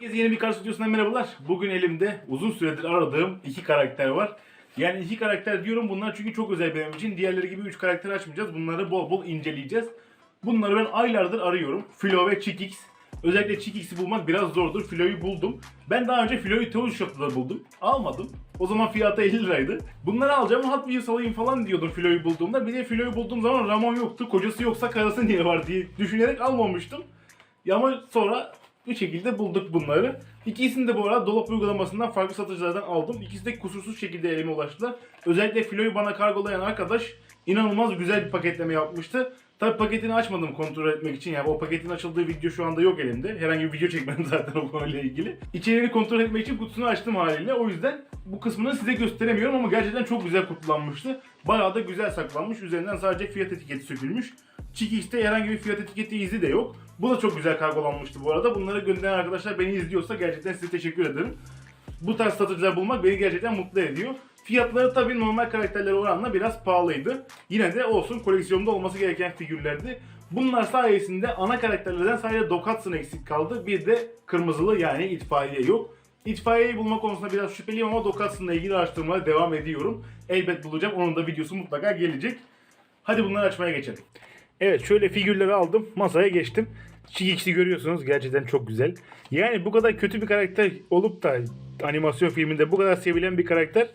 Herkese yeni bir kar stüdyosundan merhabalar. Bugün elimde uzun süredir aradığım iki karakter var. Yani iki karakter diyorum bunlar çünkü çok özel benim için. Diğerleri gibi üç karakter açmayacağız. Bunları bol bol inceleyeceğiz. Bunları ben aylardır arıyorum. Filo ve Chickix. Özellikle Chickix'i bulmak biraz zordur. Filo'yu buldum. Ben daha önce Filo'yu Toy Shop'ta buldum. Almadım. O zaman fiyatı 50 liraydı. Bunları alacağım Hot Wheels alayım falan diyordum Filo'yu bulduğumda. Bir de Filo'yu bulduğum zaman Ramon yoktu. Kocası yoksa karısı niye var diye düşünerek almamıştım. Ya ama sonra bu şekilde bulduk bunları. İkisini de bu arada dolap uygulamasından farklı satıcılardan aldım. İkisi de kusursuz şekilde elime ulaştılar. Özellikle filoyu bana kargolayan arkadaş inanılmaz güzel bir paketleme yapmıştı. Tabi paketini açmadım kontrol etmek için. Yani o paketin açıldığı video şu anda yok elimde. Herhangi bir video çekmedim zaten o konuyla ilgili. İçeriğini kontrol etmek için kutusunu açtım haliyle. O yüzden bu kısmını size gösteremiyorum ama gerçekten çok güzel kutulanmıştı. Bayağı da güzel saklanmış. Üzerinden sadece fiyat etiketi sökülmüş. Chickix'te herhangi bir fiyat etiketi izi de yok. Bu da çok güzel kargolanmıştı bu arada. Bunları gönderen arkadaşlar beni izliyorsa gerçekten size teşekkür ederim. Bu tarz satıcılar bulmak beni gerçekten mutlu ediyor. Fiyatları tabii normal karakterlere oranla biraz pahalıydı. Yine de olsun koleksiyonda olması gereken figürlerdi. Bunlar sayesinde ana karakterlerden sadece Dokatsun eksik kaldı. Bir de kırmızılı yani itfaiye yok. İtfaiyeyi bulma konusunda biraz şüpheliyim ama Dokatsun'la ilgili araştırmalara devam ediyorum. Elbet bulacağım. Onun da videosu mutlaka gelecek. Hadi bunları açmaya geçelim. Evet şöyle figürleri aldım. Masaya geçtim. Chickix'i görüyorsunuz. Gerçekten çok güzel. Yani bu kadar kötü bir karakter olup da animasyon filminde bu kadar sevilen bir karakter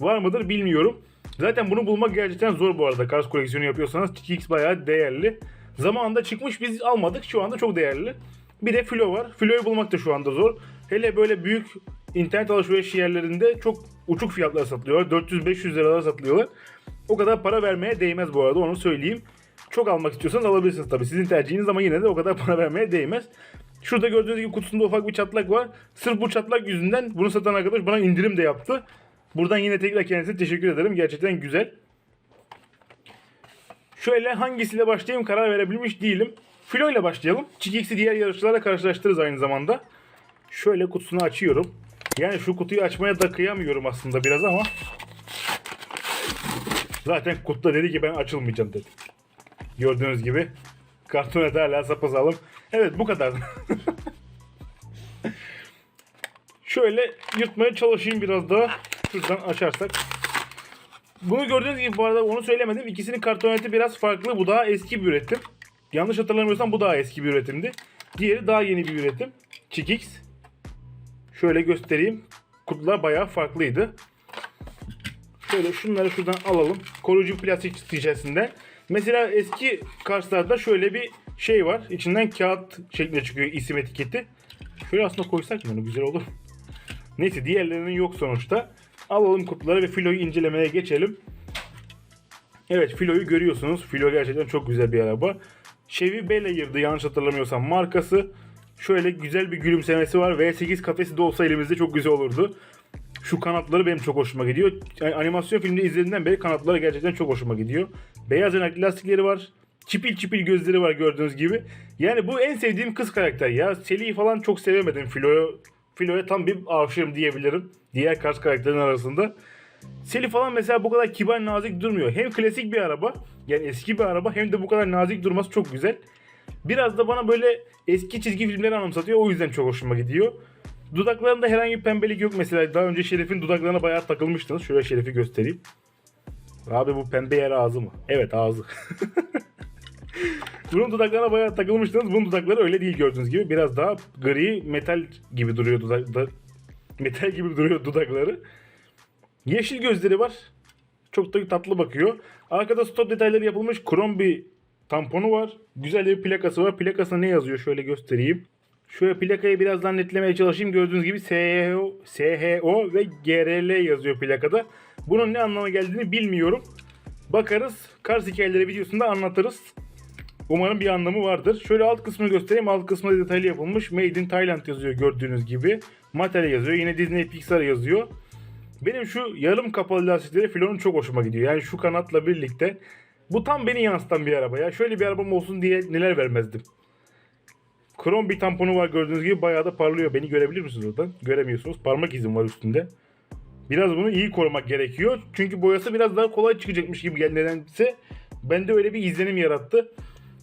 var mıdır bilmiyorum. Zaten bunu bulmak gerçekten zor bu arada. Cars koleksiyonu yapıyorsanız Chickix bayağı değerli. Zamanında çıkmış biz almadık. Şu anda çok değerli. Bir de Flo var. Flo'yu bulmak da şu anda zor. Hele böyle büyük internet alışveriş yerlerinde çok uçuk fiyatlar satılıyorlar. 400-500 liralara satılıyorlar. O kadar para vermeye değmez bu arada onu söyleyeyim. Çok almak istiyorsanız alabilirsiniz tabii. Sizin tercihiniz ama yine de o kadar para vermeye değmez. Şurada gördüğünüz gibi kutusunda ufak bir çatlak var. Sırf bu çatlak yüzünden bunu satan arkadaş bana indirim de yaptı. Buradan yine tekrar kendisine teşekkür ederim. Gerçekten güzel. Şöyle hangisiyle başlayayım karar verebilmiş değilim. Filo ile başlayalım. Chickix'i diğer yarışçılarla karşılaştırırız aynı zamanda. Şöyle kutusunu açıyorum. Yani şu kutuyu açmaya da kıyamıyorum aslında biraz ama. Zaten kutuda dedi ki ben açılmayacağım dedi. Gördüğünüz gibi. Karton hala sapasağlam. Evet bu kadar. Şöyle yırtmaya çalışayım biraz daha. Şuradan açarsak. Bunu gördüğünüz gibi bu arada onu söylemedim. İkisinin kartoneti biraz farklı. Bu daha eski bir üretim. Yanlış hatırlamıyorsam bu daha eski bir üretimdi. Diğeri daha yeni bir üretim. Chickix. Şöyle göstereyim. Kutular bayağı farklıydı. Şöyle şunları şuradan alalım. Koruyucu plastik içerisinde. Mesela eski Kars'larda şöyle bir şey var. İçinden kağıt şeklinde çıkıyor isim etiketi. Şöyle aslında koysak bunu güzel olur. Neyse diğerlerinin yok sonuçta. Alalım kutuları ve filoyu incelemeye geçelim. Evet filoyu görüyorsunuz. Filo gerçekten çok güzel bir araba. Chevy Bel Air'dı yanlış hatırlamıyorsam markası. Şöyle güzel bir gülümsemesi var. V8 kafesi de olsa elimizde çok güzel olurdu. Şu kanatları benim çok hoşuma gidiyor. Yani animasyon filmde izlediğimden beri kanatları gerçekten çok hoşuma gidiyor. Beyaz yanaklı lastikleri var. Çipil çipil gözleri var gördüğünüz gibi. Yani bu en sevdiğim kız karakter ya. Seli'yi falan çok sevemedim. Filo'ya Filo'ya tam bir aşığım diyebilirim. Diğer Kars karakterinin arasında. Seli falan mesela bu kadar kibar nazik durmuyor. Hem klasik bir araba yani eski bir araba hem de bu kadar nazik durması çok güzel. Biraz da bana böyle eski çizgi filmleri anımsatıyor. O yüzden çok hoşuma gidiyor. Dudaklarında herhangi bir pembelik yok mesela. Daha önce Şerif'in dudaklarına bayağı takılmıştınız. Şöyle Şerif'i göstereyim. Abi bu pembe yer ağzı mı? Evet ağzı. Bunun dudaklarına bayağı takılmıştınız. Bunun dudakları öyle değil gördüğünüz gibi. Biraz daha gri metal gibi duruyor dudak da- metal gibi duruyor dudakları. Yeşil gözleri var. Çok da tatlı bakıyor. Arkada stop detayları yapılmış krom bir tamponu var. Güzel bir plakası var. Plakasına ne yazıyor şöyle göstereyim. Şöyle plakayı birazdan netlemeye çalışayım. Gördüğünüz gibi SHO, SHO ve GRL yazıyor plakada. Bunun ne anlama geldiğini bilmiyorum. Bakarız. Kars hikayeleri videosunda anlatırız. Umarım bir anlamı vardır. Şöyle alt kısmını göstereyim. Alt kısmında detaylı yapılmış. Made in Thailand yazıyor gördüğünüz gibi. Mattel yazıyor. Yine Disney Pixar yazıyor. Benim şu yarım kapalı lastikleri filonun çok hoşuma gidiyor. Yani şu kanatla birlikte. Bu tam beni yansıtan bir araba ya. Şöyle bir arabam olsun diye neler vermezdim. Krom bir tamponu var gördüğünüz gibi bayağı da parlıyor. Beni görebilir misiniz oradan? Göremiyorsunuz. Parmak izim var üstünde. Biraz bunu iyi korumak gerekiyor. Çünkü boyası biraz daha kolay çıkacakmış gibi geldi nedense. Bende öyle bir izlenim yarattı.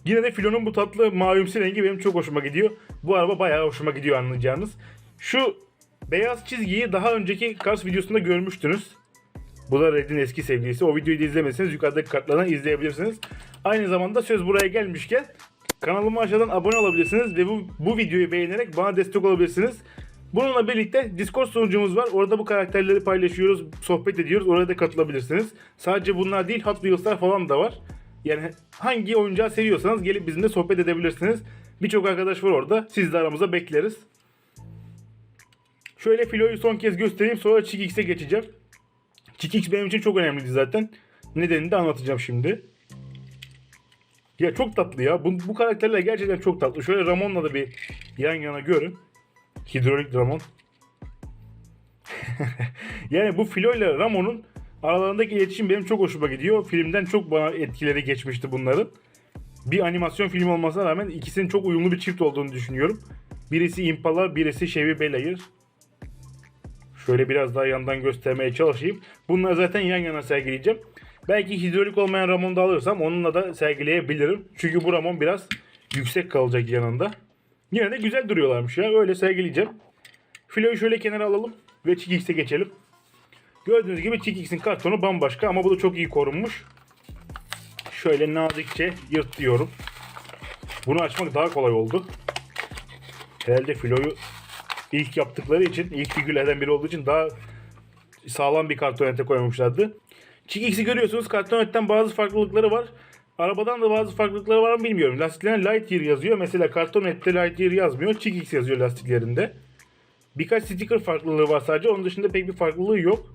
Yine de filonun bu tatlı mavimsi rengi benim çok hoşuma gidiyor. Bu araba bayağı hoşuma gidiyor anlayacağınız. Şu beyaz çizgiyi daha önceki Cars videosunda görmüştünüz. Bu da Red'in eski sevgilisi. O videoyu da izlemeseniz yukarıdaki kartlardan izleyebilirsiniz. Aynı zamanda söz buraya gelmişken kanalıma aşağıdan abone olabilirsiniz ve bu, bu videoyu beğenerek bana destek olabilirsiniz. Bununla birlikte Discord sunucumuz var. Orada bu karakterleri paylaşıyoruz, sohbet ediyoruz. Oraya da katılabilirsiniz. Sadece bunlar değil Hot Wheels'lar falan da var. Yani hangi oyuncağı seviyorsanız gelip bizimle sohbet edebilirsiniz. Birçok arkadaş var orada. Siz de aramıza bekleriz. Şöyle filoyu son kez göstereyim sonra Chick X'e geçeceğim. Chick X benim için çok önemliydi zaten. Nedenini de anlatacağım şimdi. Ya çok tatlı ya. Bu, bu karakterler gerçekten çok tatlı. Şöyle Ramon'la da bir yan yana görün. Hidrolik Ramon. yani bu Filo ile Ramon'un aralarındaki iletişim benim çok hoşuma gidiyor. Filmden çok bana etkileri geçmişti bunların. Bir animasyon film olmasına rağmen ikisinin çok uyumlu bir çift olduğunu düşünüyorum. Birisi Impala, birisi Chevy Bel. Şöyle biraz daha yandan göstermeye çalışayım. Bunları zaten yan yana sergileyeceğim. Belki hidrolik olmayan Ramon da alırsam onunla da sergileyebilirim. Çünkü bu Ramon biraz yüksek kalacak yanında. Yine de güzel duruyorlarmış ya. Öyle sergileyeceğim. Filoyu şöyle kenara alalım ve Chick geçelim. Gördüğünüz gibi Chick kartonu bambaşka ama bu da çok iyi korunmuş. Şöyle nazikçe yırt diyorum. Bunu açmak daha kolay oldu. Herhalde filoyu ilk yaptıkları için, ilk figürlerden biri olduğu için daha sağlam bir kartonete koymuşlardı. Chick X'i görüyorsunuz kartonetten bazı farklılıkları var. Arabadan da bazı farklılıkları var mı bilmiyorum. Lastiklerine Lightyear yazıyor. Mesela kartonette Lightyear yazmıyor. Chick X yazıyor lastiklerinde. Birkaç sticker farklılığı var sadece. Onun dışında pek bir farklılığı yok.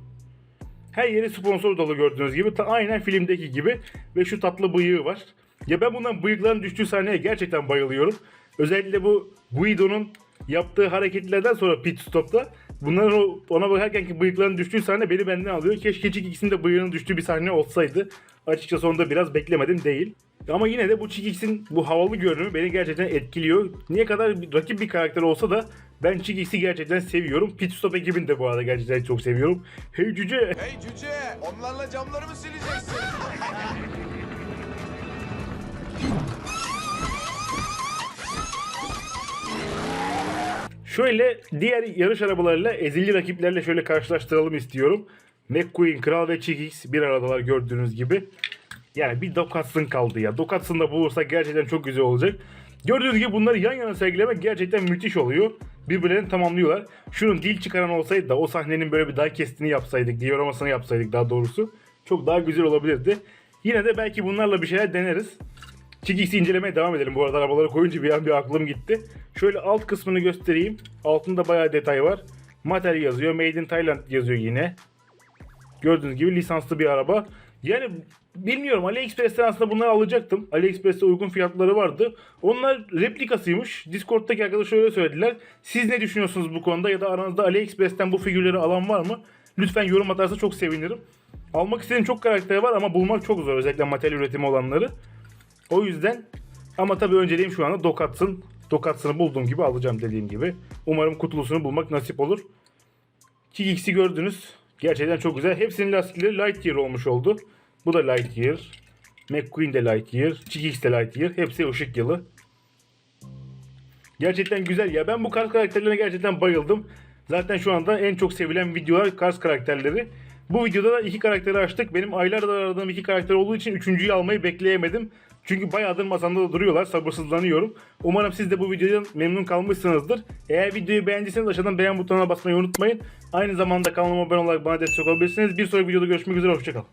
Her yeri sponsor dolu gördüğünüz gibi. Ta, aynen filmdeki gibi. Ve şu tatlı bıyığı var. Ya ben bundan bıyıkların düştüğü sahneye gerçekten bayılıyorum. Özellikle bu Guido'nun yaptığı hareketlerden sonra pit stopta bunların ona bakarken ki bıyıkların düştüğü sahne beni benden alıyor. Keşke Chick X'in de bıyığının düştüğü bir sahne olsaydı. Açıkçası onda biraz beklemedim değil. Ama yine de bu X'in bu havalı görünümü beni gerçekten etkiliyor. Niye kadar rakip bir karakter olsa da ben X'i gerçekten seviyorum. Pit Stop ekibini de bu arada gerçekten çok seviyorum. Hey cüce! Hey cüce, onlarla camları mı sileceksin? Şöyle diğer yarış arabalarıyla ezili rakiplerle şöyle karşılaştıralım istiyorum. McQueen, Kral ve Chick X bir aradalar gördüğünüz gibi. Yani bir Dokatsun kaldı ya. Dokatsun da bulursak gerçekten çok güzel olacak. Gördüğünüz gibi bunları yan yana sergilemek gerçekten müthiş oluyor. Birbirlerini tamamlıyorlar. Şunun dil çıkaran olsaydı da o sahnenin böyle bir daha kestini yapsaydık, dioramasını yapsaydık daha doğrusu. Çok daha güzel olabilirdi. Yine de belki bunlarla bir şeyler deneriz. Chick X'i incelemeye devam edelim. Bu arada arabaları koyunca bir an bir aklım gitti. Şöyle alt kısmını göstereyim. Altında bayağı detay var. Mattel yazıyor. Made in Thailand yazıyor yine. Gördüğünüz gibi lisanslı bir araba. Yani bilmiyorum AliExpress'ten aslında bunları alacaktım. AliExpress'te uygun fiyatları vardı. Onlar replikasıymış. Discord'daki arkadaşlar öyle söylediler. Siz ne düşünüyorsunuz bu konuda ya da aranızda AliExpress'ten bu figürleri alan var mı? Lütfen yorum atarsa çok sevinirim. Almak istediğim çok karakter var ama bulmak çok zor. Özellikle materyal üretimi olanları. O yüzden ama tabii önceliğim şu anda Dokats'ın. Dokats'ını bulduğum gibi alacağım dediğim gibi. Umarım kutulusunu bulmak nasip olur. Ki X'i gördünüz. Gerçekten çok güzel. Hepsinin lastikleri Lightyear olmuş oldu. Bu da Lightyear. McQueen de Lightyear. Chick X de Lightyear. Hepsi ışık yılı. Gerçekten güzel ya. Ben bu Cars karakterlerine gerçekten bayıldım. Zaten şu anda en çok sevilen videolar Cars karakterleri. Bu videoda da iki karakteri açtık. Benim aylardır aradığım iki karakter olduğu için üçüncüyü almayı bekleyemedim. Çünkü bayağıdır masamda da duruyorlar. Sabırsızlanıyorum. Umarım siz de bu videodan memnun kalmışsınızdır. Eğer videoyu beğendiyseniz aşağıdan beğen butonuna basmayı unutmayın. Aynı zamanda kanalıma abone olarak bana destek olabilirsiniz. Bir sonraki videoda görüşmek üzere. Hoşçakalın.